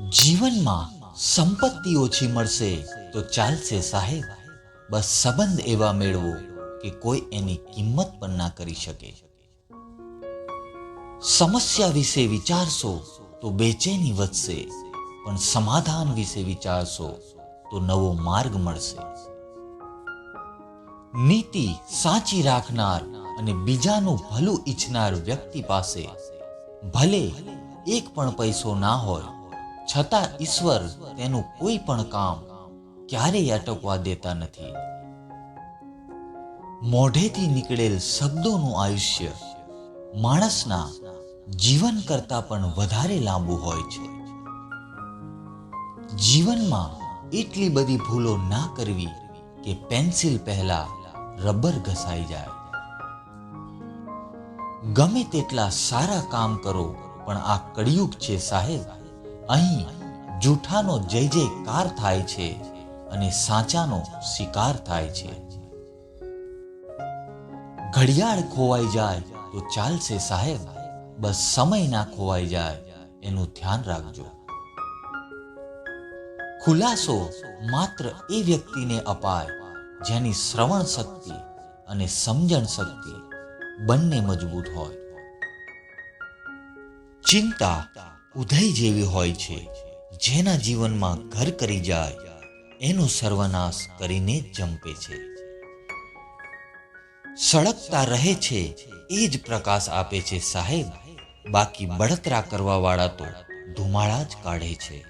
જીવનમાં સંપત્તિ ઓછી મળશે તો ચાલશે સાહેબ. બસ સંબંધ એવા મેળવો કે કોઈ એની કિંમત પણ ના કરી શકે. સમસ્યા વિશે વિચારશો તો બેચેની વધશે, પણ સમાધાન વિશે વિચારશો તો નવો માર્ગ મળશે. નીતિ સાચી રાખનાર અને બીજાનું ભલું ઈચ્છનાર વ્યક્તિ પાસે ભલે એક પણ પૈસો ના હોય છતાં ઈશ્વર તેનું કોઈ પણ કામ ક્યારેય અટકવા દેતા નથી. મોઢેથી નીકળેલ શબ્દોનું આયુષ્ય માણસના જીવન કરતાં પણ વધારે લાંબુ હોય છે. જીવનમાં એટલી બધી ભૂલો ના કરવી કે પેન્સિલ પહેલા રબર ઘસાઈ જાય. ગમે તેટલા સારા કામ કરો, પણ આ કળિયુગ છે સાહેબ. અહીં જૂઠાનો જય જયકાર થાય છે અને સાચાનો શિકાર થાય છે. ઘડિયાળ ખોવાઈ જાય તો ચાલશે સાહેબ, બસ સમય ના ખોવાઈ જાય એનું ધ્યાન રાખજો. ખુલાસો માત્ર એ વ્યક્તિને અપાય જેની શ્રવણ શક્તિ અને સમજણ શક્તિ બંને મજબૂત હોય. ચિંતા ઉદય જેવી હોય છે, જેના જીવનમાં ઘર કરી જાય, એનો સર્વનાશ કરીને જંપે છે. સળગતા રહે છે, એ જ પ્રકાશ આપે છે સાહેબ. બાકી બળતરા કરવા વાળા તો ધુમાળા જ કાઢે છે.